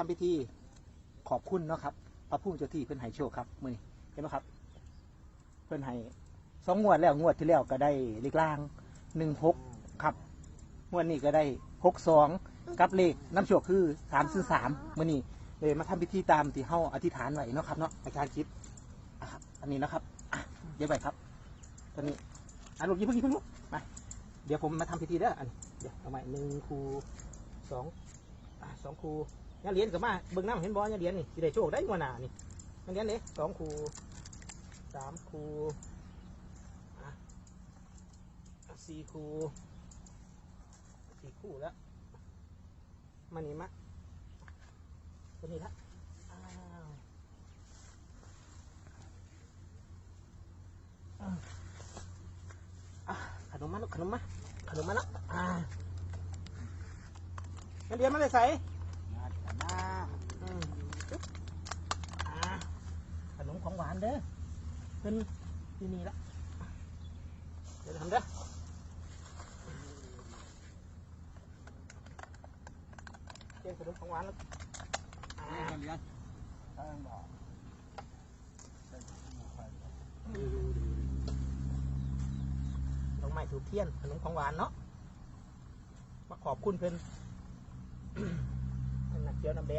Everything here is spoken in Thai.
ทำพิธีขอบคุณเนาะครับ พระผู้เจ้าที่เพิ่อนให้โชคครับมือนี้เห็นไหมครับ เพิ่อนให้สองงวดแล้วงวดที่แล้วก็ได้เลขล่างหนึ่งหกครับงวดนี้ก็ได้หกสองกับเลขน้ำโชคคือสามซึ่งสามมือนี้เลยมาทำพิธีตามที่เฮาอธิษฐานไว้เนาะครับเนาะอาจารย์คิดอันนี้นะครับเดี๋ยวไปครับ ตอนนี้อะลูกยิ้มเพิ่งยิ้มลูกมาเดี๋ยวผมมาทำพิธีเด้ออันนี้เดี๋ยวเอาใหม่หนึ่งคูสองสองคู ยาเหรียญกับมาเบิ่งน้ำเห็นบอลยาเหรียญนี่สิได้โชคได้งวดหน้านี่ยาเหรียญเลยสองคูสามคูสี่คูสี่คู่แล้วมานี่มาตัวนี้ละอ้าวอะขนมมาลูกขนมมาขนมมาแล้วอ่ายาเหรียญมาเลยใส่ มาแต่มา อืมปึ๊บอ่าขนมของหวานเด้อเป็นที่นี่ละเดี๋ยวทำเด้อเตรียมขนมของหวานแล้วอ่าเรียนทางบอกได้ไปดอกไม้ถูกเทียนขนมของหวานเนาะมาขอบคุณเพิ่นเป็นนักเจียวน้ำแดง